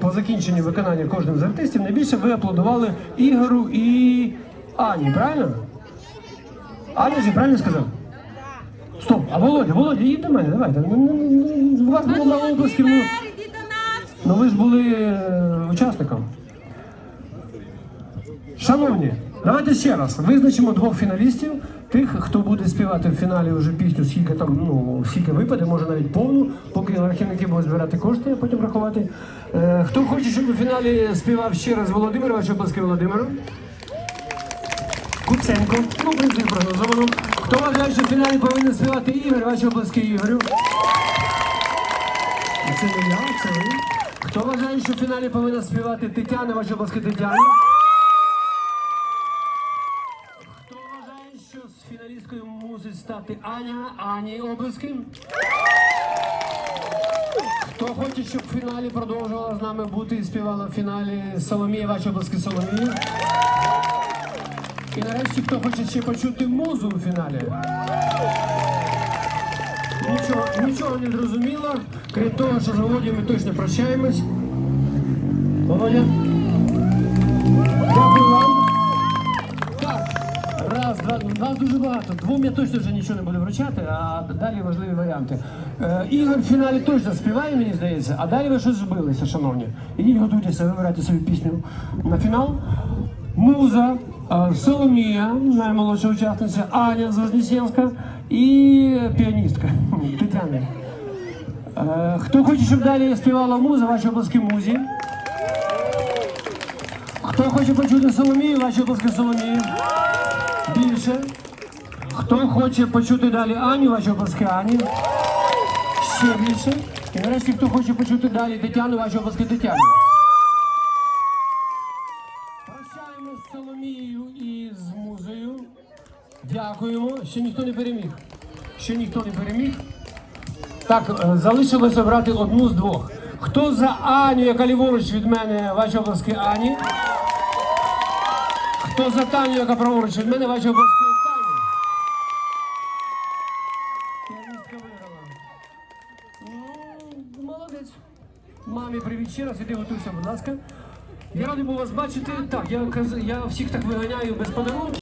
по закінченню виконання кожним з артистів найбільше ви аплодували Ігору і Ані, правильно? Аня ж я правильно сказав? Стоп, а Володя, Володя, їдь до мене, давайте. Ну, ну, ну, У вас було мало обласків, ну, ну ви ж були е, учасником. Шановні, давайте ще раз визначимо двох фіналістів. Тих, хто буде співати в фіналі вже пісню, скільки там, ну, скільки випаде, може навіть повну, поки рахівники будуть збирати кошти, а потім рахувати. Е, хто хоче, щоб у фіналі співав ще раз Володимир, ваші обласки Володимиру. Куценко, ну, в принципі, прогнозовано. Хто вважає, що в фіналі повинен співати Ігор, ваші обласки Ігорю. Це не я, це ви. Хто вважає, що в фіналі повинна співати Тетяна, ваші обласки Тетяни? Стати Аня, Ані обласки? Хто хоче, щоб в фіналі продовжувала з нами бути і співала в фіналі Соломія, ваші обласки Соломії? І нарешті, хто хоче ще почути музу у фіналі? Нічого, нічого не зрозуміло, крім того, що з Володією ми точно прощаємось. Володя. Дуже багато. Двом я точно вже нічого не буду вручати, а далі важливі варіанти. Е, Ігор в фіналі точно співає, мені здається, а далі ви щось збилися, шановні. Ідіть, готуйтеся, вибирайте свою пісню на фінал. Муза, е, Соломія, наймолодша учасниця, Аня Звознесенська і піаністка Тетяна. Е, Хто хоче, щоб далі співала муза, ваші обласки музі. Хто хоче почути Соломію, ваші обласки Соломії. Більше. Хто хоче почути далі Аню, ваші обласки Ані. Ще більше. І нарешті, хто хоче почути далі Тетяну, ваші обласки Тетяни. Прощаємо з Соломією і з музею. Дякуємо. Ще ніхто не переміг. Ще ніхто не переміг. Так, е, залишилося обрати одну з двох. Хто за Аню, яка ліворуч від мене, ваші обласки Ані? Хто за Таню, яка праворуч від мене, ваші обласки Тані? Ну. Мамі, привіт ще раз, іди готуйся, будь ласка. Я радий був вас бачити. Так, я, я всіх так виганяю без подарунків.